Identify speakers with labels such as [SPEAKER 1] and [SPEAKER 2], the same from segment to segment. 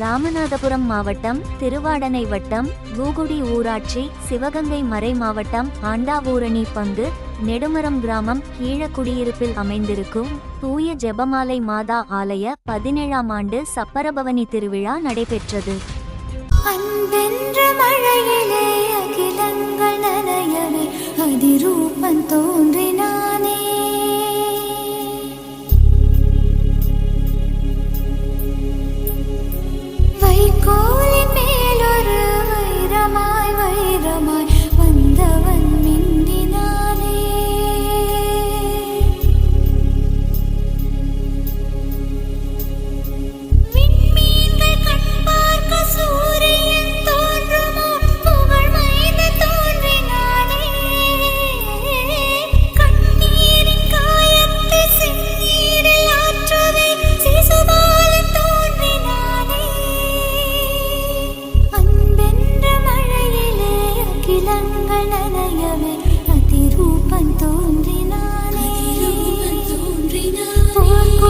[SPEAKER 1] ராமநாதபுரம் மாவட்டம் திருவாடனை வட்டம் பூகுடி ஊராட்சி சிவகங்கை மறை மாவட்டம் ஆண்டாவூரணி பங்கு நெடுமரம் கிராமம் கீழக்குடியிருப்பில் அமைந்திருக்கும் தூய ஜெபமாலை மாதா ஆலய பதினேழாம் ஆண்டு சப்பரபவனி திருவிழா நடைபெற்றது.
[SPEAKER 2] அன்பென்ற மழையிலே அகிலங்கள்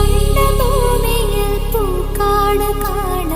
[SPEAKER 2] കൊണ്ട പൂക്കാട് കാണ.